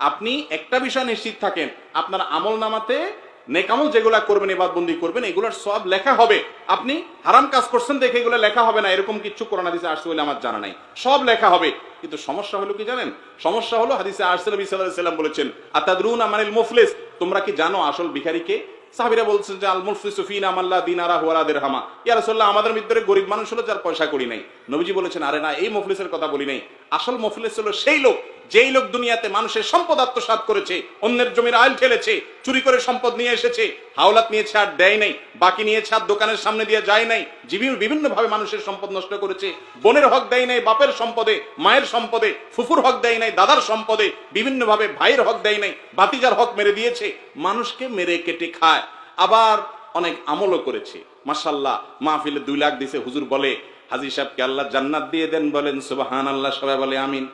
আপনি একটা বিষয় নিশ্চিত থাকেন, আপনার আমল নামাতে নেকামল যেগুলা করবেন এবাদবন্দি করবেন, এগুলোর সব লেখা হবে। আপনি হারাম কাজ করছেন দেখে এগুলো লেখা হবে না, এরকম কিছু কোরআন হাদিসে আসছে বলে আমার জানা নাই। সব লেখা হবে। কিন্তু সমস্যা হলো কি জানেন? সমস্যা হলো হাদিসে আরসাল নবী সাল্লাল্লাহু আলাইহি সাল্লাম বলেছেন, আতাদরুন আমানিল মুফলিস? তোমরা কি জানো আসল ভিখারিকে? সাহাবীরা বলছেন যে, আল মুফলিসু ফিনা মাল্লা দিনারা ওয়ালা দিরহামা। ইয়া রাসূলুল্লাহ, আমাদের ভিতরে গরিব মানুষ হলো যার পয়সা করি নাই। নবীজি বলেছেন, আরে না, এই মুফলিসের কথা বলি নাই। আসল মুফলিস হলো সেই লোক, যেই লোক দুনিয়াতে মানুষের সম্পদ আত্মসাৎ করেছে, অন্যের জমির আইল ঠেলেছে, চুরি করে সম্পদ নিয়ে এসেছে, হাওলাত নিয়েছে আর দেয় নাই, বাকি নিয়েছে আর দোকানের সামনে দিয়ে যায় নাই বিভিন্ন ভাবে মানুষের সম্পদ নষ্ট করেছে, বোনের হক দেয় নাই বাপের সম্পদে, মায়ের সম্পদে, ফুফুর হক দেয় নাই দাদার সম্পদে বিভিন্ন ভাবে ভাইয়ের হক দেয় নাই বাতিজার হক মেরে দিয়েছে, মানুষকে মেরে কেটে খায়, আবার অনেক আমলও করেছে। মাসাল্লাহ মাহফিলে দুই লাখ দিছে, হুজুর বলে হাজি সাহেবকে আল্লাহ জান্নাত দিয়ে দেন বলেন সুবাহান আল্লাহ সবাই বলে আমিন।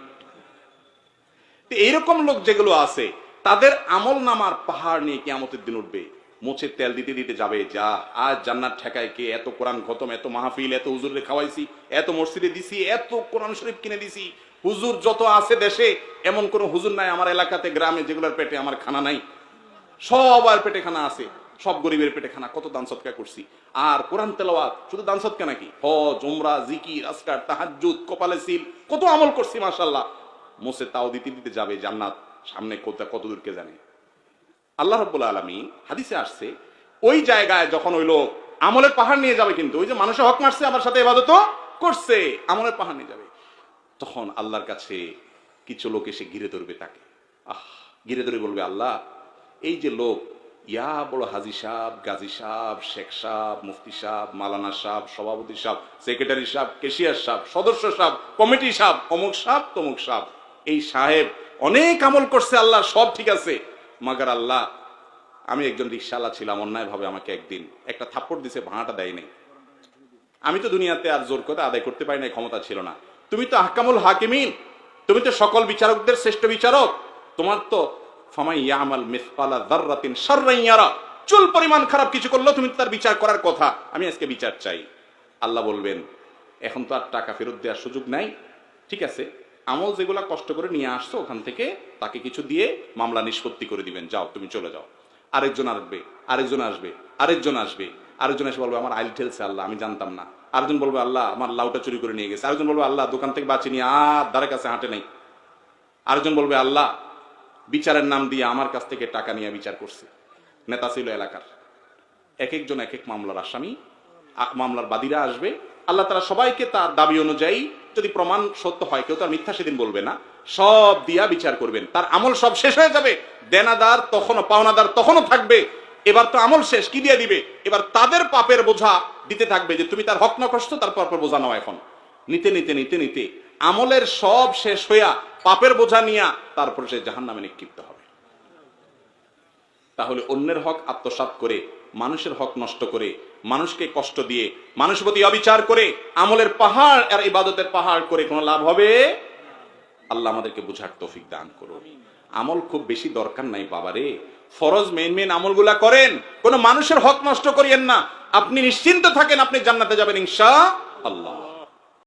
এইরকম লোক যেগুলো আছে, তাদের আমল নামার পাহাড় নিয়ে কিয়ামতের দিন উঠবে। মোছে তেল দিতে দিতে যাবে, যা, আজ জান্নাত ঠেকায় কে? এত কোরআন খতম, এত মাহফিল, এত হুজুরে খাওয়াইছি, এত মসজিদে দিছি, এত কোরআন শরীফ কিনে দিছি। হুজুর যত আছে দেশে, এমন কোন হুজুর নাই আমার এলাকাতে, গ্রামে যেগুলোর পেটে আমার খানা নাই। সবার পেটে খানা আছে। সব গরিবের পেটে খানা, কত দান সৎকা করছি। আর কোরআন তেলাওয়াত, শুধু দান সৎকা নাকি? হ জুমরা জিকির আসকার তাহাজ্জুদ, কপালে সিল, কত আমল করছি মাশাল্লাহ মোসে তাও দিতে দিতে যাবে জান্নাত, সামনে কত কত দূরকে জানে। আল্লাহ রব্বুল আলমী হাদিসে আসছে, ওই জায়গায় যখন ওই লোক আমলের পাহাড় নিয়ে যাবে কিন্তু, ওই যে মানুষের হক মারছে আমার সাথে এবাদত করছে, আমলের পাহাড় নিয়ে যাবে। তখন আল্লাহর কাছে কিছু লোক এসে ঘিরে ধরবে তাকে। আহ, ঘিরে ধরে বলবে, আল্লাহ, এই যে লোক ইয়া বড় হাজি সাহ গাজী সাহ শেখ সাহ মুফতি সাহ মালানা সাহ সভাপতি সাহ সেক্রেটারি সাহ কেশিয়ার সাহ সদস্য সাহ কমিটি সাহ অমুক সাহ তমুক সাহ এই সাহেব অনেক আমল করছে আল্লাহ, সব ঠিক আছে। মাগার আল্লাহ, আমি একজন রিক্সাওয়ালা ছিলাম অন্যায় ভাবে আমাকে একদিন একটা থাপ্পড় দিছে, ভাড়াটা দেয় নাই। আমি তো দুনিয়াতে আর জোর করে আদায় করতে পারি না ক্ষমতা ছিল না। তুমি তো আহকামুল হাকিমিন, তুমি তো সকল বিচারকদের শ্রেষ্ঠ বিচারক। তোমার তো চুল পরিমাণ খারাপ কিছু করল তুমি তার বিচার করার কথা। আমি আজকে বিচার চাই। আল্লাহ বলবেন, এখন তো আর টাকা ফেরত দেওয়ার সুযোগ নাই। ঠিক আছে, আমল যেগুলা কষ্ট করে নিয়ে আসছো ওখান থেকে, তাকে কিছু দিয়ে মামলা নিষ্পত্তি করে দিবেন। যাও, তুমি চলে যাও। আরেকজন আসবে আরেকজন আসবে আরেকজন আসবে। আরেকজন এসে বলবে, আমার আইল ঠেলছে আল্লাহ, আমি জানতাম না। আরেকজন বলবে, আল্লাহ, আমার লাউটা চুরি করে নিয়ে গেছে। আরেকজন বলবে, আল্লাহ, দোকান থেকে বাঁচি নিয়ে আর দ্বারের কাছে হাঁটে নাই। আরেকজন বলবে, আল্লাহ বিচারের নাম দিয়ে আমার কাছ থেকে টাকা নিয়ে বিচার করছে। নেতা ছিল এলাকার। এক একজন এক এক মামলার আসামি মামলার বাদীরা আসবে। আল্লাহ তারা সবাইকে তার দাবি অনুযায়ী যদি প্রমাণ সত্য হয়, কেউ তার মিথ্যা সেদিন বলবে না। সব দিয়া বিচার করবেন। তার আমল সব শেষ হয়ে যাবে। দেনাদার তখনও, পাওনাদার তখনও থাকবে। এবার তো আমল শেষ, কি দিয়ে দিবে? এবার তাদের পাপের বোঝা দিতে থাকবে যে তুমি তার হক নকষ্ট কষ্ট তার পাপের বোঝা নাও এখন। নিতে নিতে নিতে নিতে আমলের সব শেষ হইয়া পাপের বোঝা নিয়া তারপর সে জাহান নামে নিক্ষিপ্ত হবে। তাহলে অন্যের হক আত্মসাৎ করে, মানুষের হক নষ্ট করে, মানুষকে কষ্ট দিয়ে, মানুষ প্রতি অবিচার করে, আমলের পাহাড় আর ইবাদতের পাহাড় করে কোনো লাভ হবে? আল্লাহ আমাদেরকে বুঝার তৌফিক দান করুন। আমল খুব বেশি দরকার নাই বাবারে। ফরজ মেন মেন আমলগুলা করেন, কোন মানুষের হক নষ্ট করিয়েন না। আপনি নিশ্চিন্ত থাকেন, আপনি জান্নাতে যাবেন ইনশা আল্লাহ।